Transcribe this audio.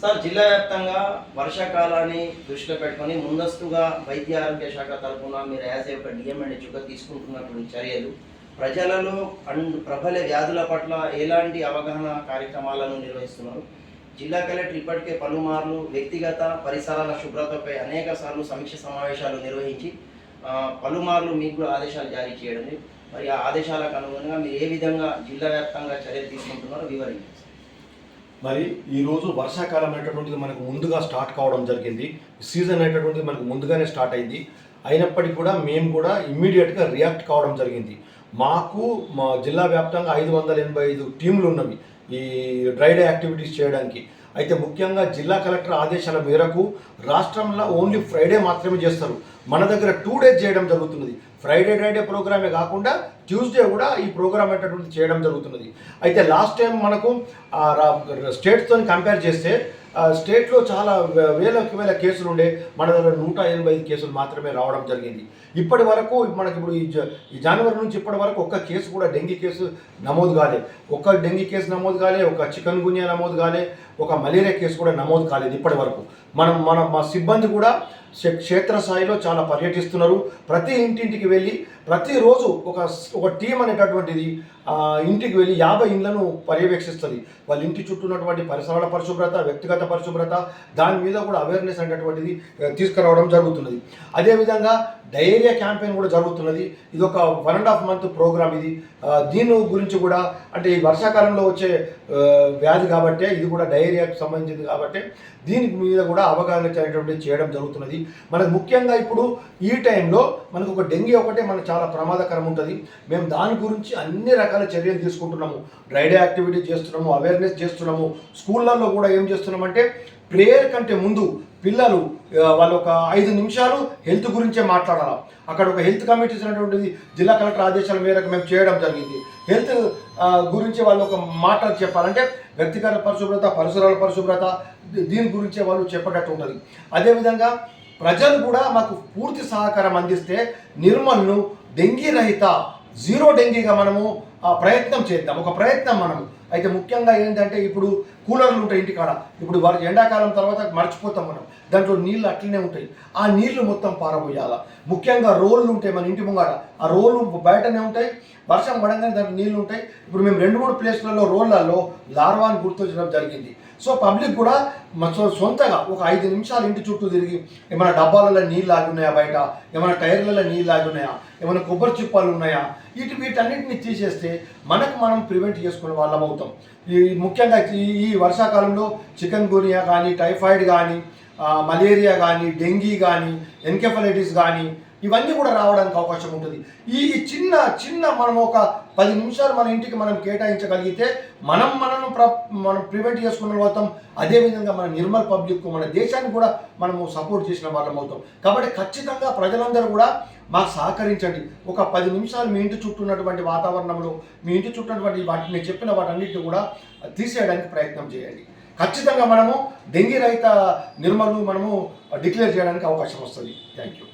Sir జిల్లా వ్యాప్తంగా వర్షాకాలాన్ని దృష్టిలో పెట్టుకొని ముందస్తుగా వైద్య ఆరోగ్య శాఖ తరఫున మీరు యాజ్ ఏ ఒక డిఎంఎన్హెచ్గా తీసుకుంటున్నటువంటి చర్యలు ప్రజలలో అండ్ ప్రబల వ్యాధుల పట్ల ఎలాంటి అవగాహన కార్యక్రమాలను నిర్వహిస్తున్నారు? జిల్లా కలెక్టర్ ఇప్పటికే పలుమార్లు వ్యక్తిగత పరిసరాల శుభ్రతపై అనేక సార్లు సమీక్ష సమావేశాలు నిర్వహించి పలుమార్లు మీకు కూడా ఆదేశాలు జారీ చేయడం మరి ఆ ఆదేశాలకు అనుగుణంగా మీరు ఏ విధంగా జిల్లా వ్యాప్తంగా చర్యలు తీసుకుంటున్నారో వివరించారు మరి ఈరోజు వర్షాకాలం అనేటటువంటిది మనకు ముందుగా స్టార్ట్ కావడం జరిగింది. సీజన్ అనేటటువంటిది మనకు ముందుగానే స్టార్ట్ అయింది. అయినప్పటికీ కూడా మేము కూడా ఇమ్మీడియట్గా రియాక్ట్ కావడం జరిగింది. మాకు మా జిల్లా వ్యాప్తంగా ఐదు వందల ఎనభై ఐదు టీంలు ఉన్నవి ఈ డ్రై డే యాక్టివిటీస్ చేయడానికి. అయితే ముఖ్యంగా జిల్లా కలెక్టర్ ఆదేశాల మేరకు రాష్ట్రంలో ఓన్లీ ఫ్రైడే మాత్రమే చేస్తారు. మన దగ్గర టూ డేస్ చేయడం జరుగుతున్నది. ఫ్రైడే డ్రైడే ప్రోగ్రామే కాకుండా ట్యూస్డే కూడా ఈ ప్రోగ్రామ్ అనేటటువంటి చేయడం జరుగుతున్నది. అయితే లాస్ట్ టైం మనకు స్టేట్స్తో కంపేర్ చేస్తే స్టేట్లో చాలా వేలకి వేల కేసులు ఉండే మన దగ్గర నూట ఎనభై ఐదు కేసులు మాత్రమే రావడం జరిగింది. ఇప్పటి వరకు మనకి ఇప్పుడు ఈ ఈ జనవరి నుంచి ఇప్పటి వరకు ఒక్క కేసు కూడా డెంగీ కేసు నమోదు కాలే. ఒక్క డెంగీ కేసు నమోదు కాలే ఒక చికెన్ గున్యా నమోదు కాలే ఒక మలేరియా కేసు కూడా నమోదు కాలేదు ఇప్పటి వరకు. మనం మన మా సిబ్బంది కూడా క్షేత్రస్థాయిలో చాలా పర్యటిస్తున్నారు. ప్రతి ఇంటింటికి వెళ్ళి ప్రతిరోజు ఒక ఒక టీం అనేటటువంటిది ఇంటికి వెళ్ళి యాభై ఇండ్లను పర్యవేక్షిస్తుంది. వాళ్ళ ఇంటి చుట్టూ ఉన్నటువంటి పరిసరాల పరిశుభ్రత వ్యక్తిగత పరిశుభ్రత దాని మీద కూడా అవేర్నెస్ అనేటటువంటిది తీసుకురావడం జరుగుతున్నది. అదేవిధంగా డయేరియా క్యాంపెయిన్ కూడా జరుగుతున్నది. ఇది ఒక one and half month programme ఇది. దీని గురించి కూడా అంటే ఈ వర్షాకాలంలో వచ్చే వ్యాధి కాబట్టే ఇది కూడా డయేరియాకు సంబంధించింది కాబట్టి దీని మీద కూడా అవగాహన అనేటువంటిది చేయడం జరుగుతున్నది. మనకు ముఖ్యంగా ఇప్పుడు ఈ టైంలో మనకు ఒక డెంగీ ఒకటే మనకు చాలా ప్రమాదకరం ఉంటుంది. మేము దాని గురించి అన్ని రకాల చర్యలు తీసుకుంటున్నాము. డ్రైడే యాక్టివిటీ చేస్తున్నాము అవేర్నెస్ చేస్తున్నాము. స్కూళ్ళల్లో కూడా ఏం చేస్తున్నామంటే ప్రేయర్ కంటే ముందు పిల్లలు వాళ్ళు ఒక ఐదు నిమిషాలు హెల్త్ గురించే మాట్లాడాలి? అక్కడ ఒక హెల్త్ కమిటీస్ అనేటువంటిది జిల్లా కలెక్టర్ ఆదేశాల మేరకు మేము చేయడం జరిగింది. హెల్త్ గురించి వాళ్ళు ఒక మాట చెప్పాలంటే వ్యక్తిగత పరిశుభ్రత పరిసరాల పరిశుభ్రత దీని గురించే వాళ్ళు చెప్పేటట్టు ఉంటుంది అదేవిధంగా ప్రజలు కూడా మాకు పూర్తి సహకారం అందిస్తే నిర్మల్ను డెంగీ రహిత జీరో డెంగీగా మనము ఆ, ప్రయత్నం చేద్దాం. ఒక ప్రయత్నం మనము. అయితే ముఖ్యంగా ఏంటంటే ఇప్పుడు కూలర్లు ఉంటాయి ఇంటికాడ ఇప్పుడు వారి ఎండాకాలం తర్వాత మర్చిపోతాం మనం. దాంట్లో నీళ్ళు అట్లనే ఉంటాయి. ఆ నీళ్ళు మొత్తం పారబోయాల? ముఖ్యంగా రోళ్ళు ఉంటాయి మన ఇంటి ముంగట ఆ రోళ్ళు బయటనే ఉంటాయి. వర్షం పడంగానే దాంట్లో నీళ్ళు ఉంటాయి. ఇప్పుడు మేము రెండు మూడు ప్లేస్లలో రోళ్ళల్లో లార్వాని గుర్తించడం జరిగింది. సో పబ్లిక్ కూడా మ- సొంతగా ఒక ఐదు నిమిషాలు ఇంటి చుట్టూ తిరిగి ఏమైనా డబ్బాలలో నీళ్ళు ఆగి ఉన్నాయా బయట? ఏమైనా టైర్లలో నీళ్ళు ఆగి ఉన్నాయా? ఏమైనా కొబ్బరి చిప్పాలు ఉన్నాయా? ఇటు వీటన్నిటిని తీసేస్తే మనకు మనం ప్రివెంట్ చేసుకునే వాళ్ళం అవుతాం. ఈ ముఖ్యంగా ఈ వర్షాకాలంలో చికెన్ గునియా కానీ టైఫాయిడ్ కానీ మలేరియా కానీ డెంగీ కానీ ఎన్కెఫలైటిస్ కానీ ఇవన్నీ కూడా రావడానికి అవకాశం ఉంటుంది. ఈ చిన్న చిన్న మనం ఒక పది నిమిషాలు మన ఇంటికి మనం కేటాయించగలిగితే మనం మనం ప్ర మనం ప్రివెంట్ చేసుకున్న అవుతాం అదేవిధంగా మన నిర్మల్ పబ్లిక్ మన దేశాన్ని కూడా మనము సపోర్ట్ చేసిన వాళ్ళం అవుతాం. కాబట్టి ఖచ్చితంగా ప్రజలందరూ కూడా మాకు సహకరించండి. ఒక పది నిమిషాలు మీ ఇంటి చుట్టూ ఉన్నటువంటి వాతావరణంలో మీ ఇంటి చుట్టూ ఉన్నటువంటి వాటిని నేను చెప్పిన వాటన్నిటిని కూడా తీసేయడానికి ప్రయత్నం చేయండి. ఖచ్చితంగా మనము డెంగీ రహిత నిర్మలు మనము డిక్లేర్ చేయడానికి అవకాశం వస్తుంది. Thank you.